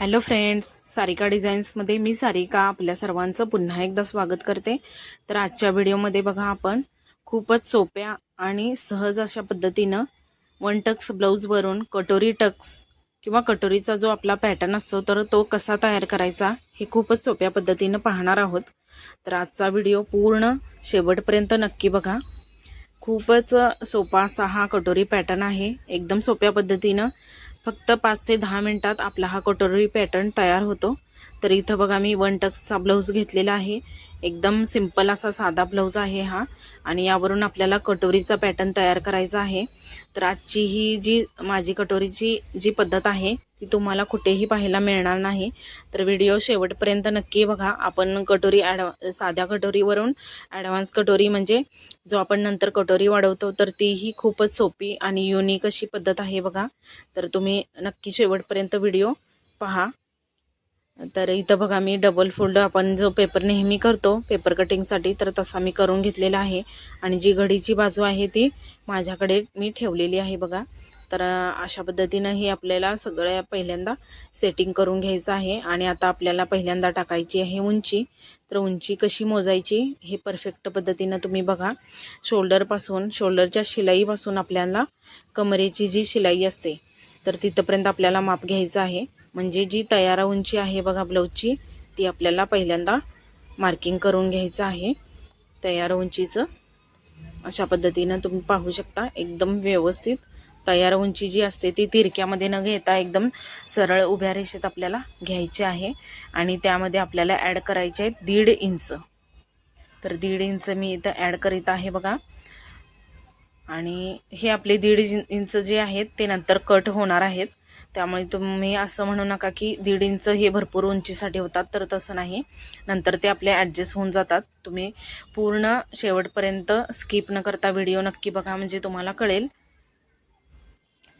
Hello friends Sarika डिझाईन्समध्ये मी सारिका आपल्या सर्वांचं पुन्हा एकदा स्वागत करते. तर आजच्या व्हिडिओमध्ये बघा आपण खूपच सोप्या आणि सहज अशा पद्धतीनं वन टक्स ब्लाऊजवरून कटोरी टक्स किंवा कटोरीचा जो आपला पॅटर्न असतो तर तो कसा तयार करायचा हे खूपच सोप्या पद्धतीनं पाहणार आहोत. तर आजचा व्हिडिओ पूर्ण शेवटपर्यंत नक्की बघा. खूपच सोपा असा हा कटोरी पॅटर्न आहे. एकदम सोप्या पद्धतीनं फक्त पाच ते दहा मिनटात आपला हा कटोरी पॅटर्न तयार होतो. तर इथं बघा मी वन टक्सचा ब्लाऊज घेतलेला आहे. एकदम सिंपल असा साधा ब्लाऊज आहे हा. आणि यावरून आपल्याला कटोरीचा पॅटर्न तयार करायचा आहे. तर आजची ही जी माझी कटोरीची जी पद्धत आहे ती तुम्हाला कुठेही पाहायला मिळणार नाही. तर व्हिडिओ शेवटपर्यंत नक्की बघा. आपण कटोरी ॲड साध्या कटोरीवरून ॲडव्हान्स कटोरी म्हणजे जो आपण नंतर कटोरी वाढवतो तर तीही खूपच सोपी आणि युनिक अशी पद्धत आहे बघा. तर तुम्ही नक्की शेवटपर्यंत व्हिडिओ पहा. तर इथं बघा मी डबल फोल्ड आपण जो पेपर नेहमी करतो पेपर कटिंगसाठी तर तसा मी करून घेतलेला आहे. आणि जी घडीची बाजू आहे ती माझ्याकडे मी ठेवलेली आहे बघा. तर अशा पद्धतीनं हे आपल्याला सगळ्या पहिल्यांदा सेटिंग करून घ्यायचं आहे. आणि आता आपल्याला पहिल्यांदा टाकायची आहे उंची. तर उंची कशी मोजायची हे परफेक्ट पद्धतीनं तुम्ही बघा. शोल्डरपासून शोल्डरच्या शिलाईपासून आपल्याला कमरेची जी शिलाई असते तर तिथंपर्यंत आपल्याला माप घ्यायचं आहे. म्हणजे जी तयार उंची आहे बघा ब्लाऊजची ती आपल्याला पहिल्यांदा मार्किंग करून घ्यायचं आहे. तयार उंचीचं. अशा पद्धतीनं तुम्ही पाहू शकता. एकदम व्यवस्थित तयार उंची जी असते ती तिरक्यामध्ये न घेता एकदम सरळ उभ्या रेषेत आपल्याला घ्यायची आहे. आणि त्यामध्ये आपल्याला ॲड करायचे आहेत दीड इंच. तर दीड इंच मी इथं ॲड करीत आहे बघा. आणि हे आपले दीड इंच जे आहेत ते नंतर कट होणार आहेत. त्यामुळे तुम्ही असं म्हणू नका की दीड इंच हे भरपूर उंचीसाठी होतात तर तसं नाही. नंतर ते आपले ॲडजस्ट होऊन जातात. तुम्ही पूर्ण शेवटपर्यंत स्किप न करता व्हिडिओ नक्की बघा म्हणजे तुम्हाला कळेल.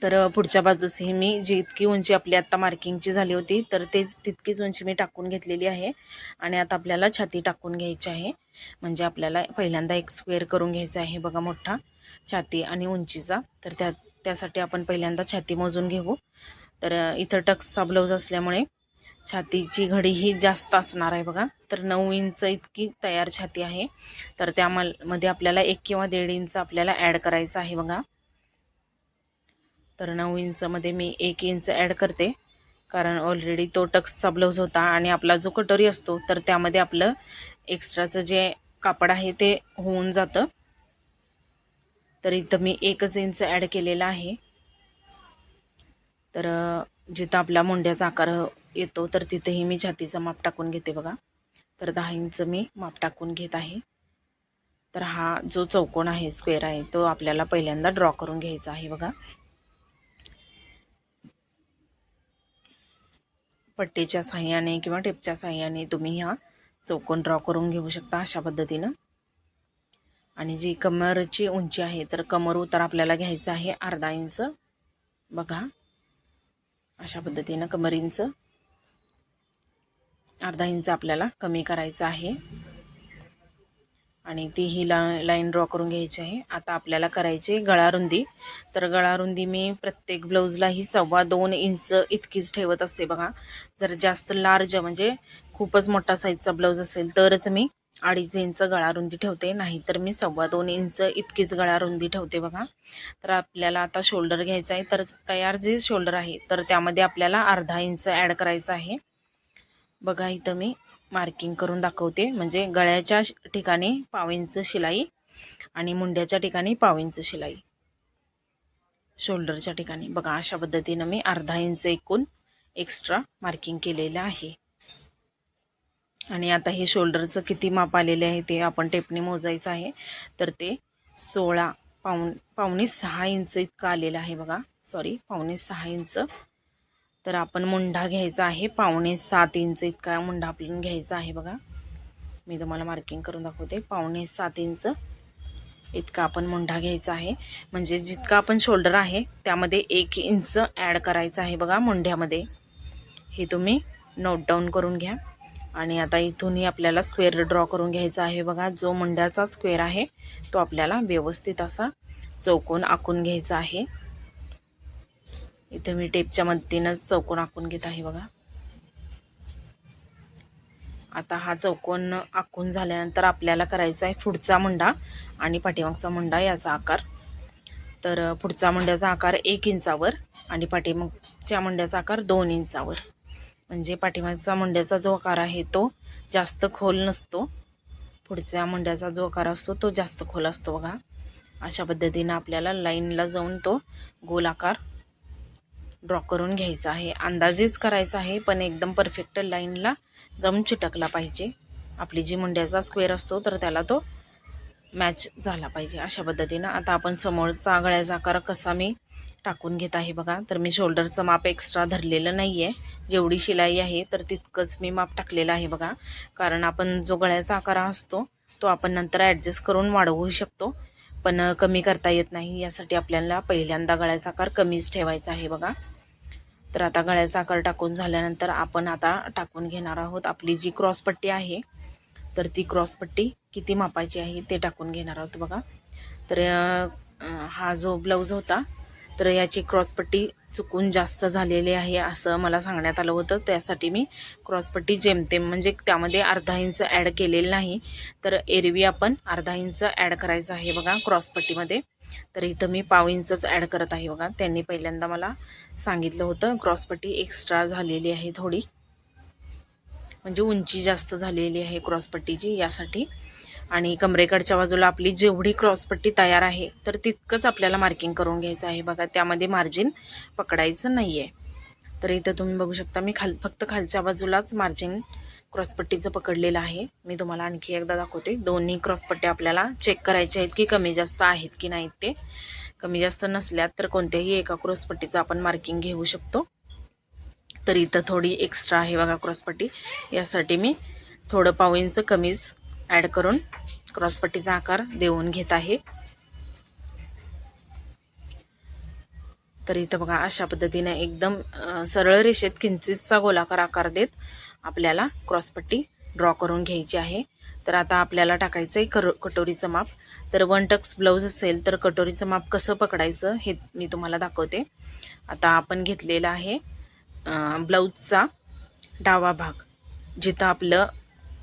तर पुढच्या बाजूस हे मी जी इतकी उंची आपली आत्ता मार्किंगची झाली होती तर तेच तितकीच उंची मी टाकून घेतलेली आहे. आणि आता आपल्याला छाती टाकून घ्यायची आहे. म्हणजे आपल्याला पहिल्यांदा एक स्क्वेअर करून घ्यायचा आहे बघा मोठा छाती आणि उंचीचा. तर त्या त्यासाठी आपण पहिल्यांदा छाती मोजून घेऊ. तर इथं टक्सचा ब्लाऊज असल्यामुळे छातीची घडी ही जास्त असणार आहे बघा. तर नऊ इंच इतकी तयार छाती आहे. तर त्यामध्ये आपल्याला एक किंवा दीड इंच आपल्याला ॲड करायचं आहे बघा. तर नऊ इंचमध्ये मी एक इंच ॲड करते. कारण ऑलरेडी तो टक्सचा ब्लाऊज होता आणि आपला जो कटोरी असतो तर त्यामध्ये आपलं एक्स्ट्राचं जे कापड आहे ते होऊन जातं. तर इथं मी एकच इंच ॲड केलेला आहे. तर जिथं आपला मुंड्याचा आकार येतो तर तिथेही मी छातीचा माप टाकून घेते बघा. तर दहा इंच मी माप टाकून घेत आहे. तर हा जो चौकोन आहे स्क्वेअर आहे तो आपल्याला पहिल्यांदा ड्रॉ करून घ्यायचा आहे बघा. पट्टीच्या साह्याने किंवा टेपच्या साह्याने तुम्ही ह्या चौकोन ड्रॉ करून घेऊ शकता अशा पद्धतीनं. आणि जी कमरची उंची आहे तर कमर उतार आपल्याला घ्यायचं आहे अर्धा इंच. बघा. अशा पद्धतीनं कमर इंच. अर्धा इंच आपल्याला कमी करायचं आहे. आणि ती ही ला लाईन ड्रॉ करून घ्यायची आहे. आता आपल्याला करायची गळारुंदी. तर गळारुंदी मी प्रत्येक ब्लाऊजला ही सव्वा दोन इंच इतकीच ठेवत असते बघा. जर जास्त लार्ज म्हणजे खूपच मोठा साईजचा ब्लाऊज असेल तरच मी अडीच इंच गळारुंदी ठेवते. नाहीतर मी सव्वा दोन इंच इतकीच गळारुंदी ठेवते बघा. तर आपल्याला आता शोल्डर घ्यायचा आहे. तर तयार जे शोल्डर आहे तर त्यामध्ये आपल्याला अर्धा इंच ॲड करायचं आहे. बघा इथं मी मार्किंग करून दाखवते. म्हणजे गळ्याच्या ठिकाणी पाव शिलाई आणि मुंड्याच्या ठिकाणी पाव शिलाई. शोल्डरच्या ठिकाणी. बघा अशा पद्धतीनं मी अर्धा इंच एकूण एक्स्ट्रा मार्किंग केलेलं आहे. आणि आता हे शोल्डरचं किती माप आलेले आहे ते आपण टेपने मोजायचं आहे. तर ते सोळा पाऊन पावणे सहा इंच इतकं आलेलं आहे बघा. सॉरी पावणे सहा इंच तर आपण मुंढा घ्यायचा आहे. पावणे सात इंच इतका मुंढा आपल्याला घ्यायचा आहे बघा. मी तुम्हाला मार्किंग करून दाखवते. पावणे सात इंच इतका आपण मुंढा घ्यायचा आहे. म्हणजे जितका आपण शोल्डर आहे त्यामध्ये एक इंच ॲड करायचं आहे बघा मुंढ्यामध्ये. हे तुम्ही नोट डाऊन करून घ्या. आणि आता इथूनही आपल्याला स्क्वेअर ड्रॉ करून घ्यायचा आहे बघा. जो मुंड्याचा स्क्वेअर आहे तो आपल्याला व्यवस्थित असा चौकोन आखून घ्यायचा आहे. इथे मी टेपच्या मदतीनंच चौकोन आखून घेत आहे बघा. आता हा चौकोन आखून झाल्यानंतर आपल्याला करायचा आहे पुढचा मुंडा आणि पाठीमागचा मुंडा याचा आकार. तर पुढचा मुंड्याचा आकार एक इंचावर आणि पाठीमागच्या मुंड्याचा आकार दोन इंचावर. म्हणजे पाठीमागचा मुंड्याचा जो आकार आहे तो जास्त खोल नसतो. पुढच्या मुंड्याचा जो आकार असतो तो जास्त खोल असतो बघा. अशा पद्धतीनं आपल्याला लाईनला जाऊन तो गोल आकार ड्रॉ करून घ्यायचा आहे. अंदाजेच करायचा आहे पण एकदम परफेक्ट लाईनला जाऊन चिटकला पाहिजे. आपली जी मुंड्याचा स्क्वेअर असतो तर त्याला तो मॅच झाला पाहिजे. अशा पद्धतीनं आता आपण समोरचा गळ्याचा आकार कसा मी टाकून घेत आहे बघा. तर मी शोल्डरचं माप एक्स्ट्रा धरलेलं नाही आहे जेवढी शिलाई आहे तर तितकंच मी माप टाकलेलं आहे बघा. कारण आपण जो गळ्याचा आकार असतो तो आपण नंतर ॲडजस्ट करून वाढवू शकतो. पण कमी करता येत नाही यासाठी आपल्याला पहिल्यांदा गळ्याचा आकार कमीच ठेवायचा आहे बघा. तर आता गळ्याचा आकार टाकून झाल्यानंतर आपण आता टाकून घेणार आहोत. आपली जी क्रॉसपट्टी आहे तर ती क्रॉसपट्टी किती मापाची आहे ते टाकून घेणार आहोत बघा. तर हा जो ब्लाऊज होता तर याची क्रॉसपट्टी चुकून जास्त झालेली आहे असं मला सांगण्यात आलं होतं. त्यासाठी मी क्रॉसपट्टी जेमतेम म्हणजे त्यामध्ये अर्धा इंच ॲड केलेलं नाही. तर एरवी आपण अर्धा इंच ॲड करायचं आहे बघा क्रॉसपट्टीमध्ये. तर इथं मी पाव इंचच ॲड करत आहे बघा. त्यांनी पहिल्यांदा मला सांगितलं होतं क्रॉसपट्टी एक्स्ट्रा झालेली आहे थोडी. म्हणजे उंची जास्त झालेली आहे क्रॉसपट्टीची यासाठी. आणि कमरेकडच्या बाजूला आपली जेवढी क्रॉसपट्टी तयार आहे तर तितकंच आपल्याला मार्किंग करून घ्यायचं आहे. बघा त्यामध्ये मार्जिन पकडायचं नाही आहे तर इथं तुम्ही बघू शकता मी खाल फक्त खालच्या बाजूलाच मार्जिन क्रॉसपट्टीचं पकडलेलं आहे. मी तुम्हाला आणखी एकदा दाखवते. दोन्ही क्रॉसपट्ट्या आपल्याला चेक करायच्या आहेत की कमी जास्त आहेत की नाहीत ते. कमी जास्त नसल्यात तर कोणत्याही एका क्रॉसपट्टीचं आपण मार्किंग घेऊ शकतो. तर इथं थोडी एक्स्ट्रा आहे बघा क्रॉसपट्टी यासाठी मी थोडं पाव इंच कमीच ॲड करून क्रॉसपट्टीचा आकार देऊन घेत आहे. तर इथं बघा अशा पद्धतीने एकदम सरळ रेषेत किंचितचा गोलाकार आकार देत आपल्याला क्रॉसपट्टी ड्रॉ करून घ्यायची आहे. तर आता आपल्याला टाकायचं आहे कर कटोरीचं माप. तर वन टक्स ब्लाऊज असेल तर कटोरीचं माप कसं पकडायचं हे मी तुम्हाला दाखवते. आता आपण घेतलेलं आहे ब्लाऊजचा डावा भाग जिथं आपलं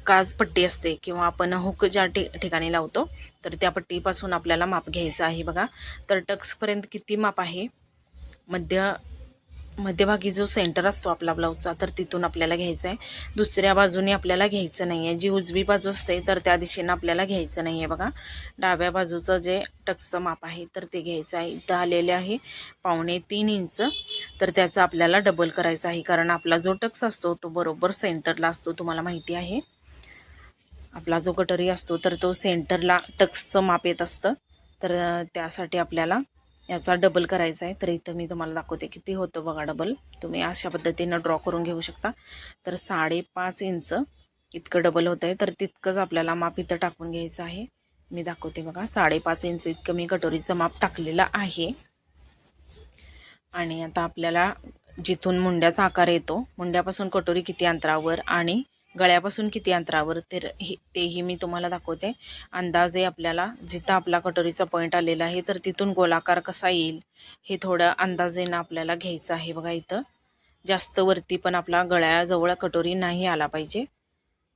काज पट्टी असते किंवा आपण हुक ज्या ठि ठिकाणी लावतो तर त्या पट्टीपासून आपल्याला माप घ्यायचं आहे बघा. तर टक्सपर्यंत किती माप आहे? मध्य मध्यभागी जो सेंटर असतो आपला ब्लाऊजचा तर तिथून आपल्याला घ्यायचं आहे दुसऱ्या बाजूने आपल्याला घ्यायचं नाही आहे जी उजवी बाजू असते तर त्या दिशेनं आपल्याला घ्यायचं नाही आहे बघा. डाव्या बाजूचं जे टक्सचं माप आहे तर ते घ्यायचं आहे. इथं आलेले आहे पावणे तीन इंच. तर त्याचं आपल्याला डबल करायचं आहे कारण आपला जो टक्स असतो तो बरोबर सेंटरला असतो तुम्हाला माहिती आहे. आपला जो कटोरी असतो तर तो सेंटरला टक्सचं माप येत असतं. तर त्यासाठी आपल्याला याचा डबल करायचा आहे. तर इथं मी तुम्हाला दाखवते किती होतं बघा डबल. तुम्ही अशा पद्धतीनं ड्रॉ करून घेऊ शकता. तर साडेपाच इंच इतकं डबल होतं आहे. तर तितकंच आपल्याला माप इथं टाकून घ्यायचं आहे. मी दाखवते बघा. साडेपाच इंच इतकं मी कटोरीचं माप टाकलेलं आहे. आणि आता आपल्याला जिथून मुंड्याचा आकार येतो मुंड्यापासून कटोरी किती अंतरावर आणि गळ्यापासून किती अंतरावर तर हे तेही मी तुम्हाला दाखवते. अंदाजे आपल्याला जिथं आपला कटोरीचा पॉईंट आलेला आहे तर तिथून गोलाकार कसा येईल हे थोडं अंदाजेनं आपल्याला घ्यायचं आहे बघा इथं. जास्त वरती पण आपला गळ्याजवळ कटोरी नाही आला पाहिजे.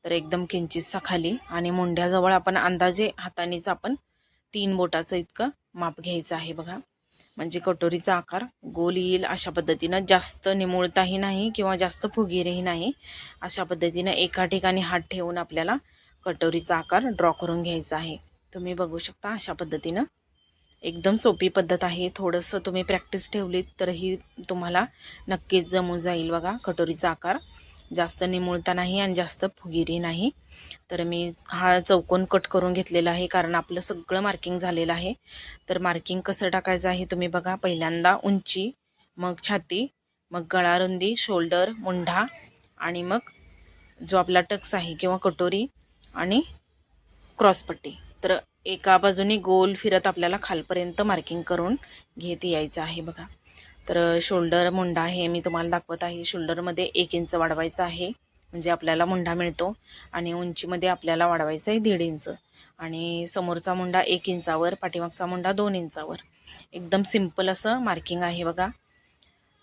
तर एकदम किंचितसा खाली आणि मुंड्याजवळ आपण अंदाजे हातानेच आपण तीन बोटाचं इतकं माप घ्यायचं आहे बघा. म्हणजे कटोरीचा आकार गोल येईल अशा पद्धतीनं. जास्त निमुळताही नाही किंवा जास्त फुगीरही नाही. अशा पद्धतीनं एका ठिकाणी हात ठेवून आपल्याला कटोरीचा आकार ड्रॉ करून घ्यायचा आहे. तुम्ही बघू शकता अशा पद्धतीनं. एकदम सोपी पद्धत आहे. थोडंसं तुम्ही प्रॅक्टिस ठेवलीत तरही तुम्हाला नक्कीच जमून जाईल बघा कटोरीचा आकार. जास्त निमुळता नाही आणि जास्त फुगिरी नाही. तर मी हा चौकोन कट करून घेतलेला आहे कारण आपलं सगळं मार्किंग झालेलं आहे. तर मार्किंग कसं टाकायचं आहे तुम्ही बघा. पहिल्यांदा उंची मग छाती मग गळारुंदी शोल्डर मुंढा आणि मग जो आपला टक्स आहे किंवा कटोरी आणि क्रॉसपट्टी तर एका बाजूने गोल फिरत आपल्याला खालपर्यंत मार्किंग करून घेत यायचं आहे बघा. तर शोल्डर मुंडा हे मी तुम्हाला दाखवत आहे. शोल्डरमध्ये एक इंच वाढवायचं आहे. म्हणजे आपल्याला मुंडा मिळतो आणि उंचीमध्ये आपल्याला वाढवायचा आहे दीड इंच. आणि समोरचा मुंडा एक इंचावर पाठीमागचा मुंडा दोन इंचावर. एकदम सिंपल असं मार्किंग आहे बघा.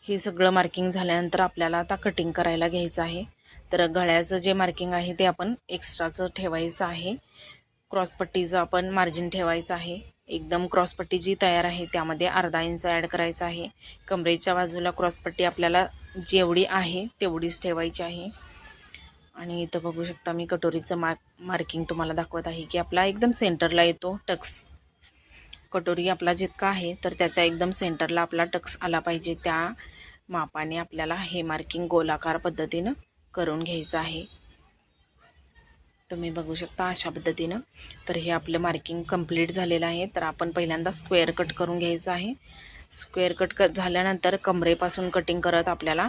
हे सगळं मार्किंग झाल्यानंतर आपल्याला आता कटिंग करायला घ्यायचं आहे. तर गळ्याचं जे मार्किंग आहे ते आपण एक्स्ट्राचं ठेवायचं आहे. क्रॉसपट्टीचं आपण मार्जिन ठेवायचं आहे. एकदम क्रॉसपट्टी जी तयार आहे त्यामध्ये अर्धा इंच ॲड करायचा आहे. कमरेच्या बाजूला क्रॉसपट्टी आपल्याला जेवढी आहे तेवढीच ठेवायची आहे. आणि इथं बघू शकता मी कटोरीचं मार्क मार्किंग तुम्हाला दाखवत आहे की आपला एकदम सेंटरला येतो टक्स. कटोरी आपला जितका आहे तर त्याच्या एकदम सेंटरला आपला टक्स आला पाहिजे. त्या मापाने आपल्याला हे मार्किंग गोलाकार पद्धतीनं करून घ्यायचं आहे. तुम्ही बघू शकता अशा पद्धतीनं. तर हे आपलं मार्किंग कंप्लीट झालेलं आहे. तर आपण पहिल्यांदा स्क्वेअर कट करून घ्यायचं आहे. स्क्वेअर कट क झाल्यानंतर कमरेपासून कटिंग करत आपल्याला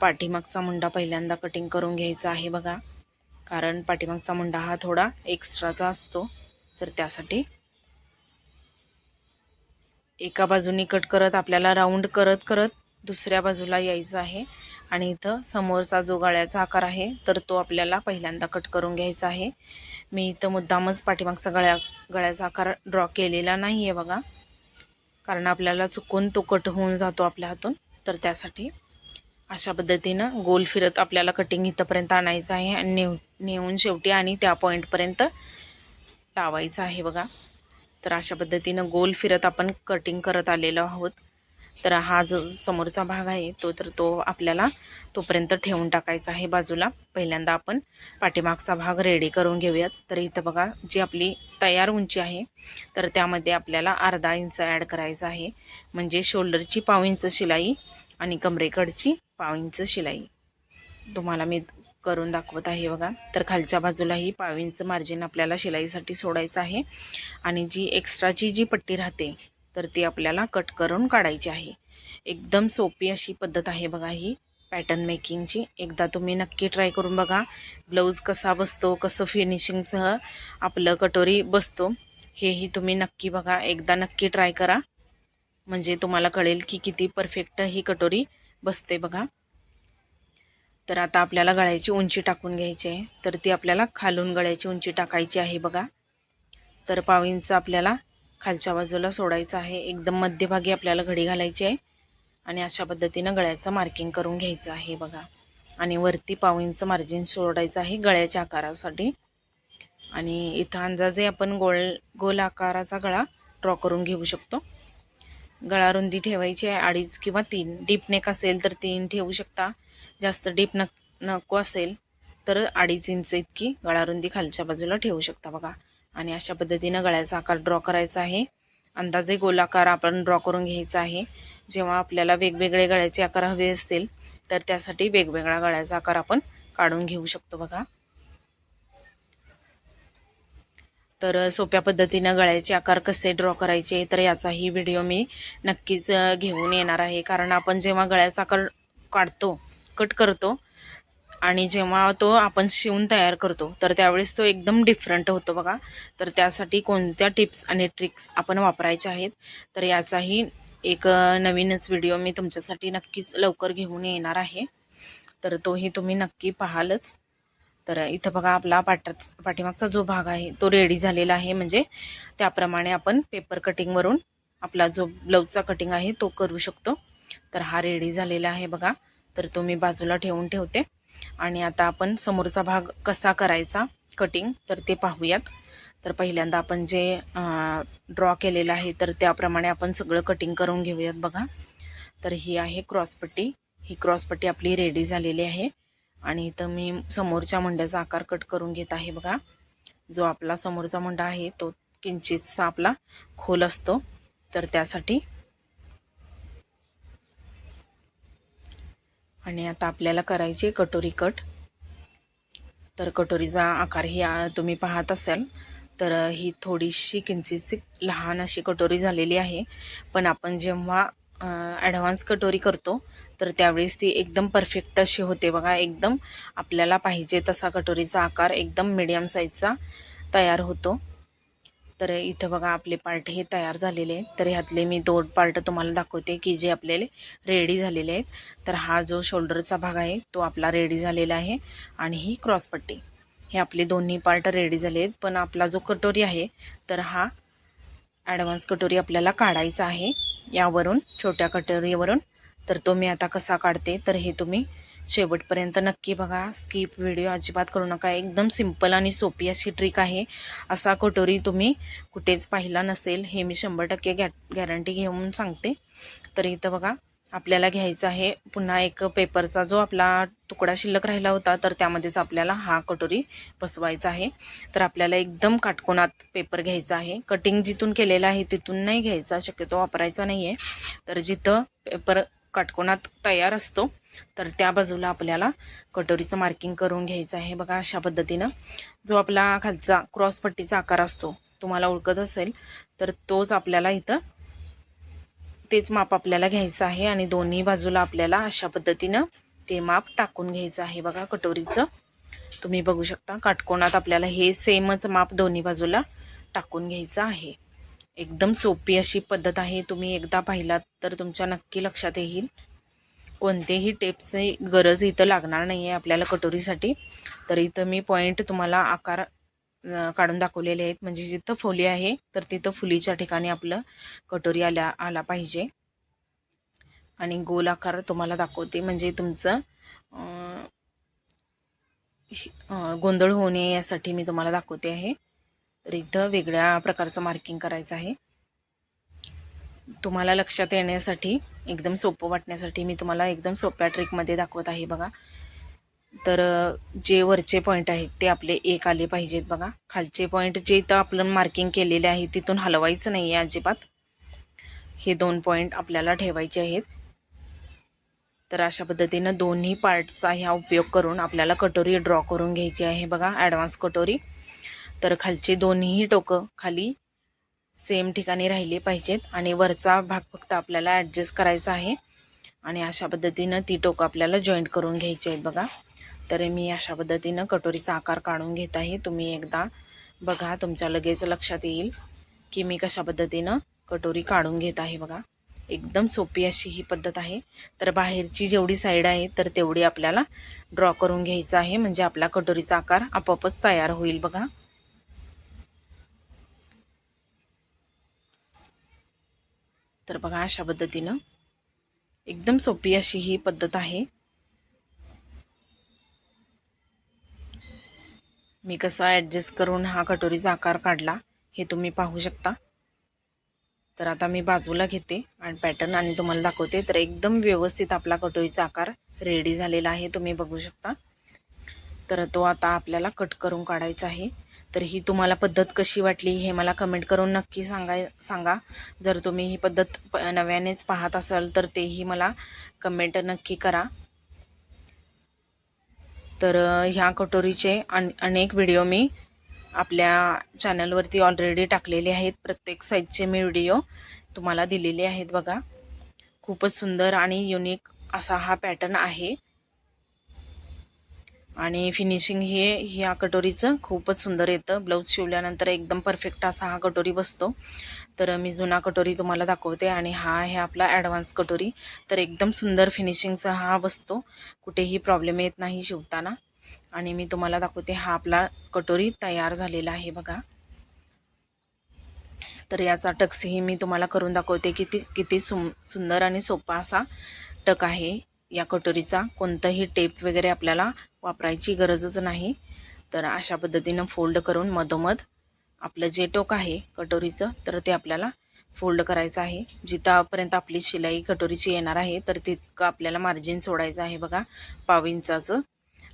पाठीमागचा मुंडा पहिल्यांदा कटिंग करून घ्यायचा आहे बघा. कारण पाठीमागचा मुंडा हा थोडा एक्स्ट्राचा असतो. तर त्यासाठी एका बाजूनी कट करत आपल्याला राऊंड करत करत दुसऱ्या बाजूला यायचं आहे. आणि इथं समोरचा जो गळ्याचा आकार आहे तर तो आपल्याला पहिल्यांदा कट करून घ्यायचा आहे. मी इथं मुद्दामच पाठीमागचा गळ्या गळ्याचा आकार ड्रॉ केलेला नाही आहे बघा. कारण आपल्याला चुकून तो कट होऊन जातो आपल्या हातून. तर त्यासाठी अशा पद्धतीनं गोल फिरत आपल्याला कटिंग इथंपर्यंत आणायचं आहे आणि नेऊ नेऊन शेवटी आणि त्या पॉईंटपर्यंत लावायचं आहे बघा. तर अशा पद्धतीनं गोल फिरत आपण कटिंग करत आलेलो आहोत. तर हा जो समोरचा भाग आहे तो तर तो आपल्याला तोपर्यंत ठेवून टाकायचा आहे बाजूला. पहिल्यांदा आपण पाठीमागचा भाग रेडी करून घेऊयात. तर इथं बघा जी आपली तयार उंची आहे तर त्यामध्ये आपल्याला अर्धा इंच ॲड करायचा आहे. म्हणजे शोल्डरची पाव इंच शिलाई आणि कमरेकडची पाव इंच शिलाई. तुम्हाला मी करून दाखवत आहे बघा. तर खालच्या बाजूलाही पाव इंच मार्जिन आपल्याला शिलाईसाठी सोडायचं आहे. आणि जी एक्स्ट्राची जी पट्टी राहते तर ती आपल्याला कट करून काढायची आहे. एकदम सोपी अशी पद्धत आहे बघा ही. पॅटर्न मेकिंगची एकदा तुम्ही नक्की ट्राय करून बघा. ब्लाऊज कसा बसतो कसं फिनिशिंगसह आपलं कटोरी बसतो. हेही तुम्ही नक्की बघा. एकदा नक्की ट्राय करा. म्हणजे तुम्हाला कळेल की किती परफेक्ट ही कटोरी बसते बघा. तर आता आपल्याला गळ्याची उंची टाकून घ्यायची आहे. तर ती आपल्याला खालून गळ्याची उंची टाकायची आहे बघा. तर पाव इंच आपल्याला खालच्या बाजूला सोडायचं आहे. एकदम मध्यभागी आपल्याला घडी घालायची आहे. आणि अशा पद्धतीनं गळ्याचं मार्किंग करून घ्यायचं आहे बघा. आणि वरती पाऊंचं मार्जिन सोडायचं आहे गळ्याच्या आकारासाठी. आणि इथं अंदाजे आपण गोल गोल आकाराचा गळा ड्रॉ करून घेऊ शकतो. गळा रुंदी ठेवायची आहे अडीच किंवा तीन. डीप नेक असेल तर तीन ठेवू शकता. जास्त डीप न नको असेल तर अडीच इंच इतकी गळारुंदी खालच्या बाजूला ठेवू शकता बघा. आणि अशा पद्धतीनं गळ्याचा आकार ड्रॉ करायचा आहे. अंदाजे गोलाकार आपण ड्रॉ करून घ्यायचा आहे. जेव्हा आपल्याला वेगवेगळे गळ्याचे आकार हवे असतील तर त्यासाठी वेगवेगळा गळ्याचा आकार आपण काढून घेऊ शकतो बघा. तर सोप्या पद्धतीनं गळ्याचे आकार कसे ड्रॉ करायचे तर याचाही व्हिडिओ मी नक्कीच घेऊन येणार आहे. कारण आपण जेव्हा गळ्याचा आकार काढतो कट करतो आणि जेव्हा तो आपण शिवून तयार करतो तर त्यावेळेस तो एकदम डिफरंट होतो बघा. तर त्यासाठी कोणत्या टिप्स आणि ट्रिक्स आपण वापरायच्या आहेत? तर याचाही एक नवीनच व्हिडिओ मी तुमच्यासाठी नक्कीच लवकर घेऊन येणार आहे. तर तोही तुम्ही नक्की पाहालच. तर इथं बघा आपला पाटाच पाठीमागचा जो भाग आहे तो रेडी झालेला आहे. म्हणजे त्याप्रमाणे आपण पेपर कटिंगवरून आपला जो ब्लाऊजचा कटिंग आहे तो करू शकतो. तर हा रेडी झालेला आहे बघा. तर तो मी बाजूला ठेवून ठेवते. आणि आता आपण समोरचा भाग कसा करायचा कटिंग तर ते पाहूयात. तर पहिल्यांदा आपण जे ड्रॉ केलेलं आहे तर त्याप्रमाणे आपण सगळं कटिंग करून घेऊयात बघा. तर ही आहे क्रॉसपट्टी ही क्रॉसपट्टी आपली रेडी झालेली आहे. आणि इथं मी समोरच्या मुंड्याचा आकार कट करून घेत आहे बघा. जो आपला समोरचा मुंडा आहे तो किंचितसा आपला खोल असतो. तर त्यासाठी आणि आता आपल्याला करायची आहे कटोरी कट. तर कटोरीचा आकार ही तुम्ही पाहत असाल तर ही थोडीशी किंचितशी लहान अशी कटोरी झालेली आहे. पण आपण जेव्हा ॲडव्हान्स कटोरी करतो तर त्यावेळेस ती एकदम परफेक्ट अशी होते बघा. एकदम आपल्याला पाहिजे तसा कटोरीचा आकार एकदम मिडियम साईजचा तयार होतो. तर इथं बघा आपले पार्ट हे तयार झालेले आहेत. तर ह्यातले मी दोन पार्ट तुम्हाला दाखवते की जे आपल्याला रेडी झालेले आहेत. तर हा जो शोल्डरचा भाग आहे तो आपला रेडी झालेला आहे. आणि ही क्रॉसपट्टी हे आपले दोन्ही पार्ट रेडी झाले आहेत. पण आपला जो कटोरी आहे तर हा ॲडव्हान्स कटोरी आपल्याला काढायचा आहे. यावरून छोट्या कटोरीवरून. तर तो मी आता कसा काढते तर हे तुम्ही शेवटपर्यंत नक्की बघा. स्किप व्हिडिओ अजिबात करू नका. एकदम सिंपल आणि सोपी अशी ट्रिक आहे. असा कटोरी तुम्ही कुठेच पाहिला नसेल हे मी शंभर टक्के गॅ गॅरंटी घेऊन सांगते. तर इथं बघा आपल्याला घ्यायचं आहे पुन्हा एक पेपरचा जो आपला तुकडा शिल्लक राहिला होता तर त्यामध्येच आपल्याला हा कटोरी बसवायचा आहे. तर आपल्याला एकदम काटकोनात पेपर घ्यायचा आहे. कटिंग जिथून केलेलं आहे तिथून नाही घ्यायचा शक्यतो वापरायचा नाही आहे तर जिथं पेपर काटकोनात तयार असतो. तर त्या बाजूला आपल्याला कटोरीचं मार्किंग करून घ्यायचं आहे. बघा अशा पद्धतीनं जो आपला खालचा क्रॉसपट्टीचा आकार असतो तुम्हाला ओळखत असेल तर तोच आपल्याला इथं तेच माप आपल्याला घ्यायचं आहे आणि दोन्ही बाजूला आपल्याला अशा पद्धतीनं ते माप टाकून घ्यायचं आहे. बघा कटोरीचं. तुम्ही बघू शकता काटकोनात आपल्याला हे सेमच माप दोन्ही बाजूला टाकून घ्यायचं आहे. एकदम सोपी अशी पद्धत आहे. तुम्ही एकदा पाहिलात तर तुमच्या नक्की लक्षात येईल. कोणतेही टेपचे गरज इथं लागणार नाही आहे आपल्याला कटोरीसाठी. तर इथं मी पॉईंट तुम्हाला आकार काढून दाखवलेले आहेत. म्हणजे जिथं फुली आहे तर तिथं फुलीच्या ठिकाणी आपलं कटोरी आल्या आला पाहिजे. आणि गोल आकार तुम्हाला दाखवते. म्हणजे तुमचं गोंधळ होऊ नये यासाठी मी तुम्हाला दाखवते आहे. तर इथं वेगळ्या प्रकारचं मार्किंग करायचं आहे. तुम्हाला लक्षात येण्यासाठी एकदम सोपं वाटण्यासाठी मी तुम्हाला एकदम सोप्या ट्रिकमध्ये दाखवत आहे बघा. तर जे वरचे पॉईंट आहेत ते आपले एक आले पाहिजेत बघा. खालचे पॉईंट जे इथं आपण मार्किंग केलेले आहे तिथून हलवायचं नाही आहे अजिबात. हे दोन पॉईंट आपल्याला ठेवायचे आहेत. तर अशा पद्धतीनं दोन्ही पार्टचा ह्या उपयोग करून आपल्याला कटोरी ड्रॉ करून घ्यायची आहे बघा ॲडव्हान्स कटोरी. तर खालचे दोन्ही टोकं खाली सेम ठिकाणी राहिले पाहिजेत आणि वरचा भाग फक्त आपल्याला ॲडजस्ट करायचा आहे. आणि अशा पद्धतीनं ती टोकं आपल्याला जॉईंट करून घ्यायची आहेत बघा. तर मी अशा पद्धतीनं कटोरीचा आकार काढून घेत आहे. तुम्ही एकदा बघा तुमच्या लगेच लक्षात येईल की मी कशा पद्धतीनं कटोरी काढून घेत आहे बघा. एकदम सोपी अशी ही पद्धत आहे. तर बाहेरची जेवढी साईड आहे तर तेवढी आपल्याला ड्रॉ करून घ्यायचं आहे. म्हणजे आपला कटोरीचा आकार आपोआपच तयार होईल बघा. तर बघा अशा पद्धतीनं. एकदम सोपी अशी ही पद्धत आहे. मी कसा ॲडजस्ट करून हा कटोरीचा आकार काढला हे तुम्ही पाहू शकता. तर आता मी बाजूला घेते आणि पॅटर्न आणि तुम्हाला दाखवते. तर एकदम व्यवस्थित आपला कटोरीचा आकार रेडी झालेला आहे तुम्ही बघू शकता. तर तो आता आपल्याला कट करून काढायचा आहे. तर ही तुम्हाला पद्धत कशी वाटली हे मला कमेंट करून नक्की सांगाय सांगा. जर तुम्ही ही पद्धत प नव्यानेच पाहत असाल तर तेही मला कमेंट नक्की करा. तर ह्या कटोरीचे अन अनेक व्हिडिओ मी आपल्या चॅनलवरती ऑलरेडी टाकलेले आहेत. प्रत्येक साईजचे मी व्हिडिओ तुम्हाला दिलेले आहेत बघा. खूपच सुंदर आणि युनिक असा हा पॅटर्न आहे. आणि फिनिशिंग हे ह्या कटोरीचं खूपच सुंदर येतं. ब्लाऊज शिवल्यानंतर एकदम परफेक्ट असा हा कटोरी बसतो. तर मी जुना कटोरी तुम्हाला दाखवते आणि हा आहे आपला ॲडव्हान्स कटोरी. तर एकदम सुंदर फिनिशिंगचा हा बसतो. कुठेही प्रॉब्लेम येत नाही शिवताना. आणि मी तुम्हाला दाखवते हा आपला कटोरी तयार झालेला आहे बघा. तर याचा टक्सही मी तुम्हाला करून दाखवते किती किती सुम सुंदर आणि सोपा असा टक आहे या कटोरीचा. कोणतंही टेप वगैरे आपल्याला वापरायची गरजच नाही. तर अशा पद्धतीनं फोल्ड करून मधोमध आपलं जे टोक आहे कटोरीचं तर ते आपल्याला फोल्ड करायचं आहे. जिथंपर्यंत आपली शिलाई कटोरीची येणार आहे तर तितकं आपल्याला मार्जिन सोडायचं आहे बघा पाव इंचाचं.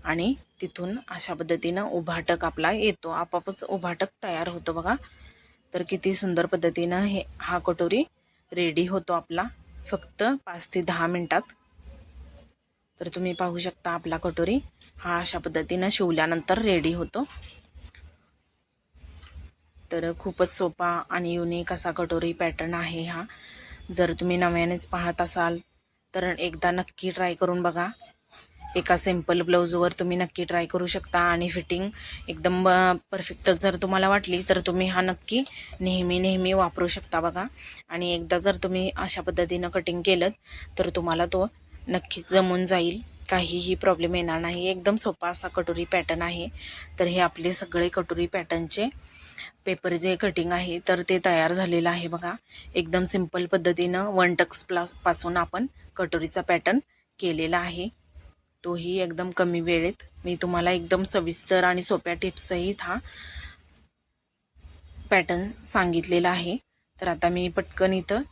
आणि तिथून अशा पद्धतीनं उभाटक आपला येतो. आपापच उभाटक तयार होतो बघा. तर किती सुंदर पद्धतीनं हे हा कटोरी रेडी होतो आपला. फक्त पाच ते दहा मिनटात. तर तुम्ही पाहू शकता आपला कटोरी. हा अशा पद्धतीनं शिवल्यानंतर रेडी होतो. तर खूपच सोपा आणि युनिक असा कटोरी पॅटर्न आहे हा. जर तुम्ही नव्यानेच पाहत असाल तर एकदा नक्की ट्राय करून बघा. एका सिंपल ब्लाऊजवर तुम्ही नक्की ट्राय करू शकता आणि फिटिंग एकदम परफेक्ट जर तुम्हाला वाटली तर तुम्ही हा नक्की नेहमी नेहमी वापरू शकता बघा. आणि एकदा जर तुम्ही अशा पद्धतीनं कटिंग केलं तर तुम्हाला तो नक्कीच जमून जाईल. काहीही प्रॉब्लेम येणार नाही. एकदम सोपा असा कटोरी पॅटर्न आहे. तर हे आपले सगळे कटोरी पॅटर्नचे पेपर जे कटिंग आहे तर ते तयार झालेलं आहे बघा. एकदम सिंपल पद्धतीनं वन टक्स प्लासपासून आपण कटोरीचा पॅटर्न केलेला आहे. तोही एकदम कमी वेळेत. मी तुम्हाला एकदम सविस्तर आणि सोप्या टिप्ससहित हा पॅटर्न सांगितलेला आहे. तर आता मी पटकन इथं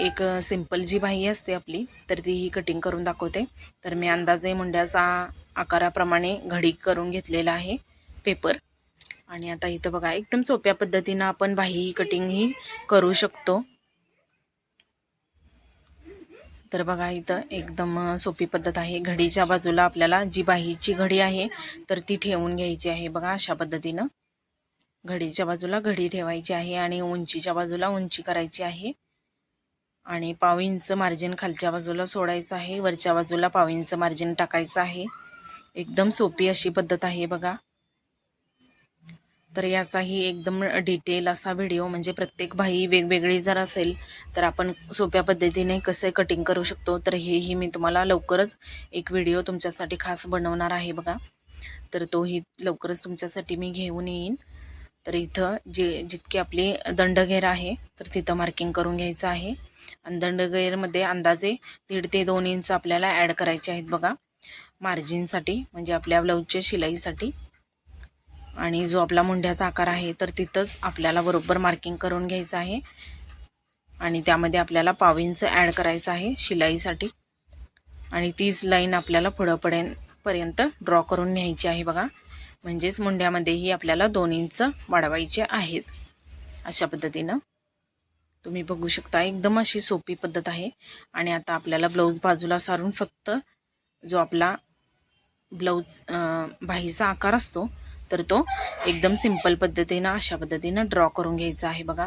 एक सिंपल जी बाही असते आपली तर ती ही कटिंग करून दाखवते. तर मी अंदाजे मुंड्याचा आकाराप्रमाणे घडी करून घेतलेला आहे पेपर आणि आता इथं बघा एकदम सोप्या पद्धतीनं आपण बाही कटिंग ही करू शकतो. तर बघा इथं एकदम सोपी पद्धत आहे. घडीच्या बाजूला आपल्याला जी बाहीची घडी आहे तर ती ठेवून घ्यायची आहे बघा अशा पद्धतीनं. घडीच्या बाजूला घडी ठेवायची आहे आणि उंचीच्या बाजूला उंची करायची आहे. आणि पाव इंच मार्जिन खालच्या बाजूला सोडायचं आहे. वरच्या बाजूला पाव इंच मार्जिन टाकायचं आहे. एकदम सोपी अशी पद्धत आहे बघा. तर याचाही एकदम डिटेल असा व्हिडिओ म्हणजे प्रत्येक भाई वेगवेगळी जर असेल तर आपण सोप्या पद्धतीने कसे कटिंग करू शकतो तर हेही मी तुम्हाला लवकरच एक व्हिडिओ तुमच्यासाठी खास बनवणार आहे बघा. तर तोही लवकरच तुमच्यासाठी मी घेऊन येईन. तर इथं जे जितकी आपली दंडघेर आहे तर तिथं मार्किंग करून घ्यायचं आहे. आणि दंडघेरमध्ये अंदाजे दीड ते दोन इंच आपल्याला ॲड करायचे आहेत बघा. मार्जिनसाठी म्हणजे आपल्या ब्लाऊजच्या शिलाईसाठी. आणि जो आपला मुंड्याचा आकार आहे तर तिथंच आपल्याला बरोबर मार्किंग करून घ्यायचं आहे. आणि त्यामध्ये आपल्याला पावींचं ॲड करायचं आहे शिलाईसाठी. आणि तीच लाईन आपल्याला पुढं पडेन पर्यंत ड्रॉ करून न्यायची आहे बघा. म्हणजेच मुंड्यामध्येही आपल्याला दोन इंच वाढवायचे आहेत. अशा पद्धतीनं. तुम्ही बघू शकता एकदम अशी सोपी पद्धत आहे. आणि आता आपल्याला ब्लाऊज बाजूला सारून फक्त जो आपला ब्लाऊज बाहीचा आकार असतो तर तो एकदम सिंपल पद्धतीनं अशा पद्धतीनं ड्रॉ करून घ्यायचा आहे बघा.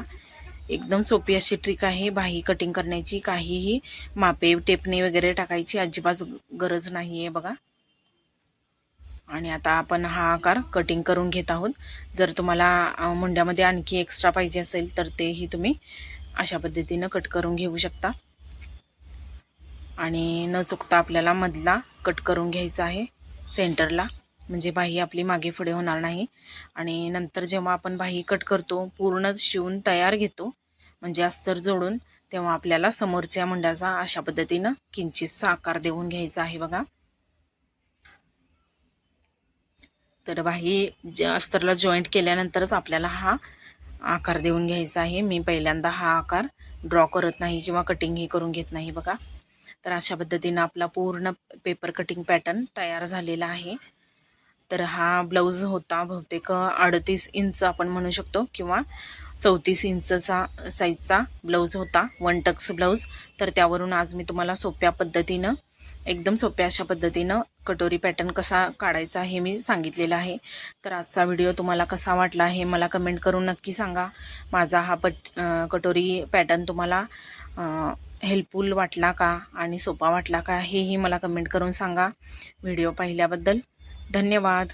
एकदम सोपी अशी ट्रिक आहे बाही कटिंग करण्याची. काहीही मापे टेपणे वगैरे टाकायची अजिबात गरज नाही आहे बघा. आणि आता आपण हा आकार कटिंग करून घेत आहोत. जर तुम्हाला मुंड्यामध्ये आणखी एक्स्ट्रा पाहिजे असेल तर तेही तुम्ही अशा पद्धतीनं कट करून घेऊ शकता. आणि न चुकता आपल्याला मधला कट करून घ्यायचा आहे सेंटरला. म्हणजे बाही आपली मागे पुढे होणार नाही. आणि नंतर जेव्हा आपण बाही कट करतो पूर्ण शिवून तयार घेतो म्हणजे अस्तर जोडून तेव्हा आपल्याला समोरच्या मुंड्याचा अशा पद्धतीनं किंचितचा आकार देऊन घ्यायचा आहे बघा. तर बाही ज- अस्तरला जॉईंट केल्यानंतरच आपल्याला हा आकार देऊन घ्यायचा आहे. मी पहिल्यांदा हा आकार ड्रॉ करत नाही किंवा कटिंगही करून घेत नाही बघा. तर अशा पद्धतीनं आपला पूर्ण पेपर कटिंग पॅटर्न तयार झालेला आहे. तर हा ब्लाऊज होता बहुतेक अडतीस इंच आपण म्हणू शकतो किंवा चौतीस इंचचा साईजचा ब्लाऊज होता. वन टक्स ब्लाऊज तर त्यावरून आज मी तुम्हाला सोप्या पद्धतीनं एकदम सोप्या अशा पद्धतीनं कटोरी पॅटर्न कसा काढायचा हे मी सांगितलेलं आहे. तर आजचा व्हिडिओ तुम्हाला कसा वाटला हे मला कमेंट करून नक्की सांगा. माझा हा पट कटोरी पॅटर्न तुम्हाला हेल्पफुल वाटला का आणि सोपा वाटला का हेही मला कमेंट करून सांगा. व्हिडिओ पाहिल्याबद्दल धन्यवाद.